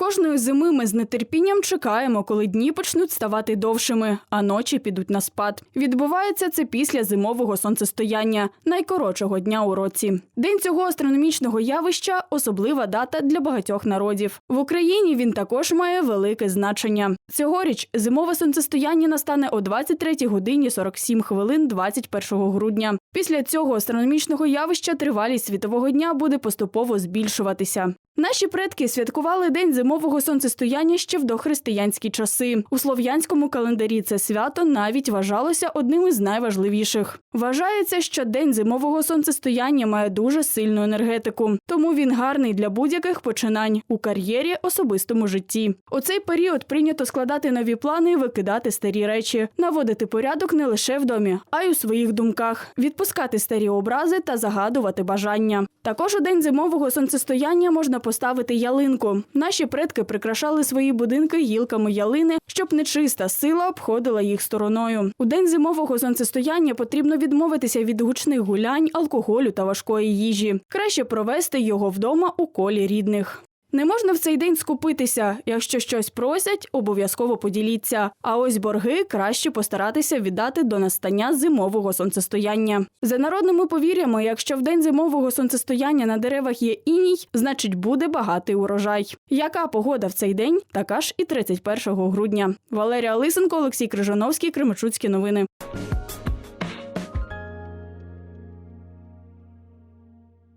Кожної зими ми з нетерпінням чекаємо, коли дні почнуть ставати довшими, а ночі підуть на спад. Відбувається це після зимового сонцестояння, найкоротшого дня у році. День цього астрономічного явища особлива дата для багатьох народів. В Україні він також має велике значення. Цьогоріч зимове сонцестояння настане о 23 годині 47 хвилин 21 грудня. Після цього астрономічного явища тривалість світового дня буде поступово збільшуватися. Наші предки святкували день зимового сонцестояння ще в дохристиянські часи. У слов'янському календарі це свято навіть вважалося одним із найважливіших. Вважається, що день зимового сонцестояння має дуже сильну енергетику, тому він гарний для будь-яких починань у кар'єрі, особистому житті. У цей період прийнято складати нові плани і викидати старі речі, наводити порядок не лише в домі, а й у своїх думках, відпускати старі образи та загадувати бажання. Також у день зимового сонцестояння можна поставити ялинку. Наші предки прикрашали свої будинки гілками ялини, щоб нечиста сила обходила їх стороною. У день зимового сонцестояння потрібно відмовитися від гучних гулянь, алкоголю та важкої їжі. Краще провести його вдома у колі рідних. Не можна в цей день скупитися. Якщо щось просять, обов'язково поділіться. А ось борги краще постаратися віддати до настання зимового сонцестояння. За народними повір'ями, якщо в день зимового сонцестояння на деревах є іній, значить буде багатий урожай. Яка погода в цей день? Така ж і 31 грудня. Валерія Лисенко, Олексій Крижановський, Кременчуцькі новини.